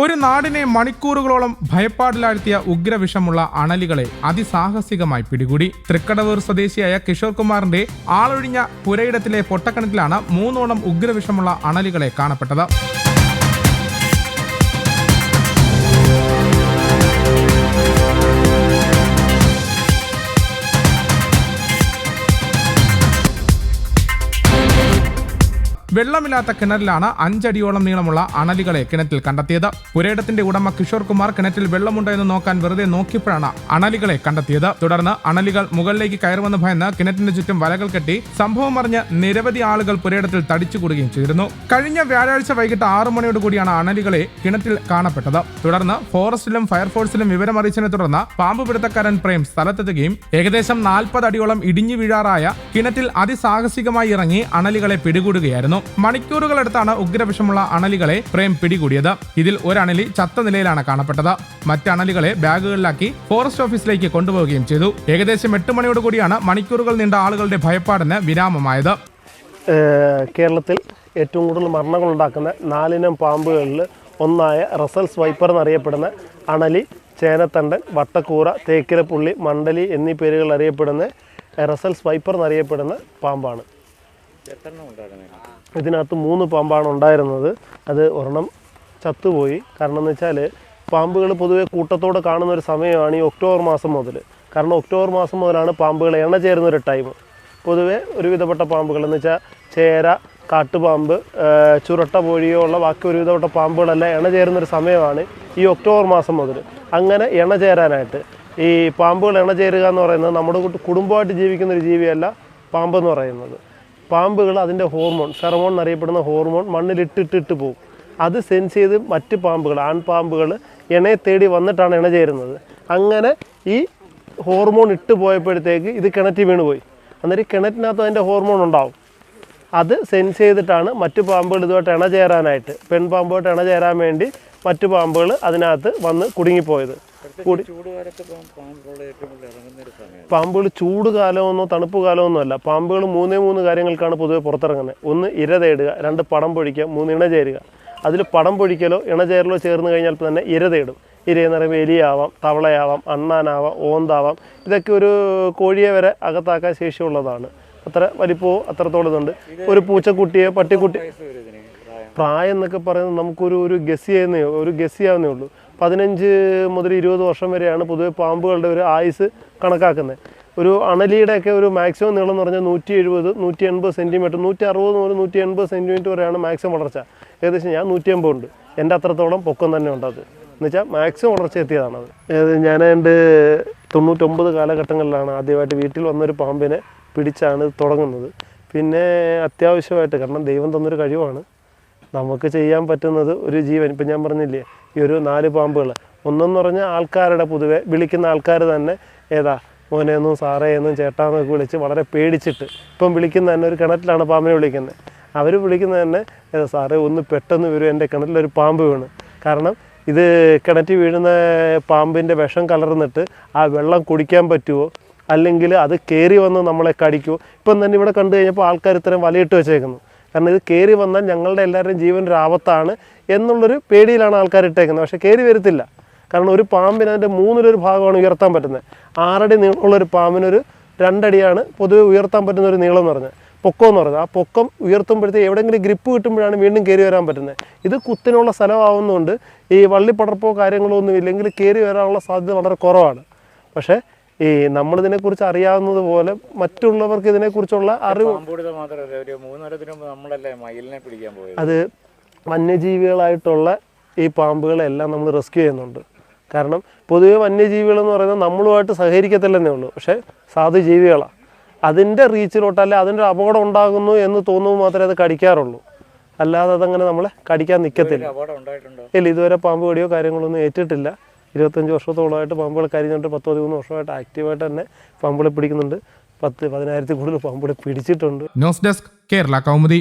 ഒരു നാടിനെ മണിക്കൂറുകളോളം ഭയപ്പാടിലാഴ്ത്തിയ ഉഗ്രവിഷമുള്ള അണലികളെ അതിസാഹസികമായി പിടികൂടി. തൃക്കടവൂർ സ്വദേശിയായ കിഷോർ കുമാറിന്റെ ആളൊഴിഞ്ഞ പുരയിടത്തിലെ പൊട്ടക്കിണറ്റിലാണ് മൂന്നോളം ഉഗ്രവിഷമുള്ള അണലികളെ കാണപ്പെട്ടത്. വെള്ളമില്ലാത്ത കിണറിലാണ് അഞ്ചടിയോളം നീളമുള്ള അണലികളെ കിണറ്റിൽ കണ്ടെത്തിയത്. പുരയിടത്തിന്റെ ഉടമ കിഷോർ കുമാർ കിണറ്റിൽ വെള്ളമുണ്ടോ എന്ന് നോക്കാൻ വെറുതെ നോക്കിയപ്പോഴാണ് അണലികളെ കണ്ടെത്തിയത്. തുടർന്ന് അണലികൾ മുകളിലേക്ക് കയറുമെന്ന് ഭയന്ന് കിണറ്റിന് ചുറ്റും വലകൾ കെട്ടി സംഭവം അറിഞ്ഞ് നിരവധി ആളുകൾ പുരയിടത്തിൽ തടിച്ചുകൂടുകയും ചെയ്തിരുന്നു. കഴിഞ്ഞ വ്യാഴാഴ്ച വൈകിട്ട് ആറു മണിയോട് കൂടിയാണ് അണലികളെ കിണറ്റിൽ കാണപ്പെട്ടത്. തുടർന്ന് ഫോറസ്റ്റിലും ഫയർഫോഴ്സിലും വിവരമറിയിച്ചതിനെ തുടർന്ന് പാമ്പ് പിടുത്തക്കാരൻ പ്രേം സ്ഥലത്തെത്തുകയും ഏകദേശം നാൽപ്പത് അടിയോളം ഇടിഞ്ഞു വീഴാറായ കിണറ്റിൽ അതിസാഹസികമായി ഇറങ്ങി അണലികളെ പിടികൂടുകയായിരുന്നു. മണിക്കൂറുകളെടുത്താണ് ഉഗ്രവിഷമുള്ള അണലികളെ പ്രേം പിടികൂടിയത്. ഇതിൽ ഒരു അണലി ചത്ത നിലയിലാണ് കാണപ്പെട്ടത്. മറ്റ് അണലികളെ ബാഗുകളിലാക്കി ഫോറസ്റ്റ് ഓഫീസിലേക്ക് കൊണ്ടുപോവുകയും ചെയ്തു. ഏകദേശം എട്ട് മണിയോട് കൂടിയാണ് മണിക്കൂറുകൾ നീണ്ട ആളുകളുടെ ഭയപ്പാടിന് വിരാമമായത്. കേരളത്തിൽ ഏറ്റവും കൂടുതൽ മരണങ്ങൾ ഉണ്ടാക്കുന്ന നാലിനം പാമ്പുകളിൽ ഒന്നായ റസൽസ് വൈപ്പർ എന്നറിയപ്പെടുന്ന അണലി ചേനത്തണ്ടൻ വട്ടക്കൂറ തേക്കിലപ്പുള്ളി മണ്ടലി എന്നീ പേരുകളിൽ അറിയപ്പെടുന്ന റസൽസ് വൈപ്പർ എന്നറിയപ്പെടുന്ന പാമ്പാണ്. ഇതിനകത്ത് മൂന്ന് പാമ്പാണ് ഉണ്ടായിരുന്നത്. അത് ഒരെണ്ണം ചത്തുപോയി. കാരണം എന്ന് വെച്ചാൽ പാമ്പുകൾ പൊതുവെ കൂട്ടത്തോടെ കാണുന്ന ഒരു സമയമാണ് ഈ ഒക്ടോബർ മാസം മുതൽ കാരണം ഒക്ടോബർ മാസം മുതലാണ് പാമ്പുകൾ എണ്ണ ചേരുന്ന ഒരു ടൈം. പൊതുവെ ഒരുവിധപ്പെട്ട പാമ്പുകൾ എന്ന് വെച്ചാൽ ചേര കാട്ടുപാമ്പ് ചുരട്ട പോഴിയോ ഉള്ള ബാക്കി ഒരുവിധപ്പെട്ട പാമ്പുകളെല്ലാം എണ്ണ ചേരുന്ന ഒരു സമയമാണ് ഈ ഒക്ടോബർ മാസം മുതൽ അങ്ങനെ എണ്ണ ചേരാനായിട്ട് ഈ പാമ്പുകൾ എണ്ണ ചേരുക എന്ന് പറയുന്നത് നമ്മുടെ കുടുംബമായിട്ട് ജീവിക്കുന്ന ഒരു ജീവിയല്ല പാമ്പെന്ന് പറയുന്നത്. പാമ്പുകൾ അതിന്റെ ഹോർമോൺ ഫെറമോൺ എന്നറിയപ്പെടുന്ന ഹോർമോൺ മണ്ണിലിട്ടിട്ടിട്ട് പോകും അത് സെൻസ് ചെയ്ത് മറ്റ് പാമ്പുകൾ ആൺപാമ്പുകൾ ഇണയെ തേടി വന്നിട്ടാണ് ഇണ ചേരുന്നത്. അങ്ങനെ ഈ ഹോർമോൺ ഇട്ട് പോയപ്പോഴത്തേക്ക് ഇത് കിണറ്റിൽ വീണുപോയി. അന്നേരം കിണറ്റിനകത്ത് അതിന്റെ ഹോർമോൺ ഉണ്ടാവും. അത് സെൻസ് ചെയ്തിട്ടാണ് മറ്റു പാമ്പുകൾ ഇതുമായിട്ട് ഇണ ചേരാനായിട്ട് പെൺപാമ്പുമായിട്ട് ഇണ ചേരാൻ വേണ്ടി മറ്റു പാമ്പുകൾ അതിനകത്ത് വന്ന് കുടുങ്ങിപ്പോയത്. കൂടി പാമ്പുകൾ ചൂട് കാലമൊന്നോ തണുപ്പ് കാലമൊന്നും അല്ല. പാമ്പുകൾ മൂന്നേ മൂന്ന് കാര്യങ്ങൾക്കാണ് പൊതുവെ പുറത്തിറങ്ങുന്നത്. ഒന്ന് ഇര തേടുക രണ്ട് പടം പൊഴിക്കുക മൂന്ന് ഇണ ചേരുക. അതിൽ പടം പൊഴിക്കലോ ഇണ ചേരലോ ചേർന്ന് കഴിഞ്ഞാൽ തന്നെ ഇര തേടും. ഇരയെന്ന് പറയുമ്പോൾ എലിയാവാം തവളയാവാം അണ്ണാനാവാം ഓന്താവാം. ഇതൊക്കെ ഒരു കോഴിയെ വരെ അകത്താക്കാൻ ശേഷിയുള്ളതാണ്. അത്ര വലിപ്പോ അത്രത്തോളം ഇതുണ്ട്. ഒരു പൂച്ചക്കുട്ടിയെ പട്ടിക്കുട്ടി പ്രായം? പ്രായം എന്നൊക്കെ പറയുന്നത് നമുക്കൊരു ഒരു ഗസ് ചെയ്യുന്നേ ഒരു ഗസ് ചെയ്യാവുന്നേ ഉള്ളൂ. പതിനഞ്ച് മുതൽ ഇരുപത് വർഷം വരെയാണ് പൊതുവെ പാമ്പുകളുടെ ഒരു ആയുസ് കണക്കാക്കുന്നത്. ഒരു അണലിയുടെയൊക്കെ ഒരു മാക്സിമം നീളം എന്ന് പറഞ്ഞാൽ നൂറ്റി എഴുപത് നൂറ്റി എൺപത് സെന്റിമീറ്റർ നൂറ്റി അറുപത് മുതൽ നൂറ്റി എൺപത് സെന്റിമീറ്റർ വരെയാണ് മാക്സിമം വളർച്ച. ഏകദേശം ഞാൻ നൂറ്റി എൺപത് ഉണ്ട്. എന്റെ അത്രത്തോളം പൊക്കം തന്നെ ഉണ്ട് അത്. എന്ന് വെച്ചാൽ മാക്സിമം വളർച്ച എത്തിയതാണത് ഞാൻ എന്റെ തൊണ്ണൂറ്റൊമ്പത് കാലഘട്ടങ്ങളിലാണ് ആദ്യമായിട്ട് വീട്ടിൽ വന്നൊരു പാമ്പിനെ പിടിച്ചാണ് തുടങ്ങുന്നത്. പിന്നെ അത്യാവശ്യമായിട്ട് കാരണം ദൈവം തന്നൊരു കഴിവാണ്. നമുക്ക് ചെയ്യാൻ പറ്റുന്നത് ഒരു ജീവൻ. ഇപ്പം ഞാൻ പറഞ്ഞില്ലേ ഈ ഒരു നാല് പാമ്പുകൾ ഒന്നെന്ന് പറഞ്ഞാൽ ആൾക്കാരുടെ പൊതുവെ വിളിക്കുന്ന ആൾക്കാർ തന്നെ ഏതാ മോനെന്നും സാറേയെന്നും ചേട്ടാന്നൊക്കെ വിളിച്ച് വളരെ പേടിച്ചിട്ട് ഇപ്പം വിളിക്കുന്ന തന്നെ ഒരു കിണറ്റിലാണ് പാമ്പിനെ വിളിക്കുന്നത് അവർ വിളിക്കുന്നത് തന്നെ ഏതാ സാറേ ഒന്ന് പെട്ടെന്ന് വരും എന്റെ കിണറ്റിലൊരു പാമ്പ് വീണ്. കാരണം ഇത് കിണറ്റിൽ വീഴുന്ന പാമ്പിന്റെ വിഷം കലർന്നിട്ട് ആ വെള്ളം കുടിക്കാൻ പറ്റുമോ അല്ലെങ്കിൽ അത് കയറി വന്ന് നമ്മളെ കടിക്കുമോ ഇപ്പം തന്നെ ഇവിടെ കണ്ടു കഴിഞ്ഞപ്പോൾ ആൾക്കാർ ഇത്രയും വലയിട്ട് വെച്ചേക്കുന്നു. കാരണം ഇത് കയറി വന്നാൽ ഞങ്ങളുടെ എല്ലാവരുടെയും ജീവൻ ഒരു ആപത്താണ് എന്നുള്ളൊരു പേടിയിലാണ് ആൾക്കാർ ഇട്ടേക്കുന്നത്. പക്ഷേ കയറി വരത്തില്ല. കാരണം ഒരു പാമ്പിന് അതിന്റെ മൂന്നിലൊരു ഭാഗമാണ് ഉയർത്താൻ പറ്റുന്നത്. ആറടി നീളമുള്ളൊരു പാമ്പിനൊരു രണ്ടടിയാണ് പൊതുവെ ഉയർത്താൻ പറ്റുന്ന ഒരു നീളം എന്ന് പറഞ്ഞത്. പൊക്കം എന്ന് പറഞ്ഞത്. ആ പൊക്കം ഉയർത്തുമ്പോഴത്തേക്ക് എവിടെയെങ്കിലും ഗ്രിപ്പ് കിട്ടുമ്പോഴാണ് വീണ്ടും കയറി വരാൻ പറ്റുന്നത്. ഇത് കുത്തിനുള്ള സ്ഥലമാവുന്നതുകൊണ്ട് ഈ വള്ളിപ്പടർപ്പോ കാര്യങ്ങളോ ഒന്നും ഇല്ലെങ്കിൽ കയറി വരാനുള്ള സാധ്യത വളരെ കുറവാണ്. പക്ഷേ ഈ നമ്മൾ നമ്മളിതിനെക്കുറിച്ച് അറിയാവുന്നത് പോലെ മറ്റുള്ളവർക്ക് ഇതിനെക്കുറിച്ചുള്ള അറിവ് അത് വന്യജീവികളായിട്ടുള്ള ഈ പാമ്പുകളെല്ലാം നമ്മൾ റെസ്ക്യൂ ചെയ്യുന്നുണ്ട്. കാരണം പൊതുവെ വന്യജീവികൾ എന്ന് പറയുന്നത് നമ്മളുമായിട്ട് സഹകരിക്കത്തില്ലെന്നേ ഉള്ളൂ. പക്ഷേ സാധു ജീവികളാണ് അതിന്റെ റീച്ചിലോട്ട് അല്ലെ അതിന്റെ ഒരു അപകടം ഉണ്ടാകുന്നു എന്ന് തോന്നുമ്പോൾ മാത്രമേ അത് കടിക്കാറുള്ളൂ. അല്ലാതെ അതങ്ങനെ നമ്മളെ കടിക്കാൻ നിൽക്കത്തില്ല ഇല്ല ഇതുവരെ പാമ്പ് കടിയോ കാര്യങ്ങളൊന്നും ഏറ്റിട്ടില്ല. ഇരുപത്തഞ്ച് വർഷത്തോളമായിട്ട് പമ്പുകൾ കരിഞ്ഞിട്ട് പത്ത് പതിമൂന്ന് വർഷമായിട്ട് ആക്റ്റീവായിട്ട് തന്നെ പമ്പുകളെ പിടിക്കുന്നുണ്ട്. പത്ത് പതിനായിരത്തിൽ കൂടുതൽ പമ്പുകളെ പിടിച്ചിട്ടുണ്ട്. News desk Kerala Kaumudi.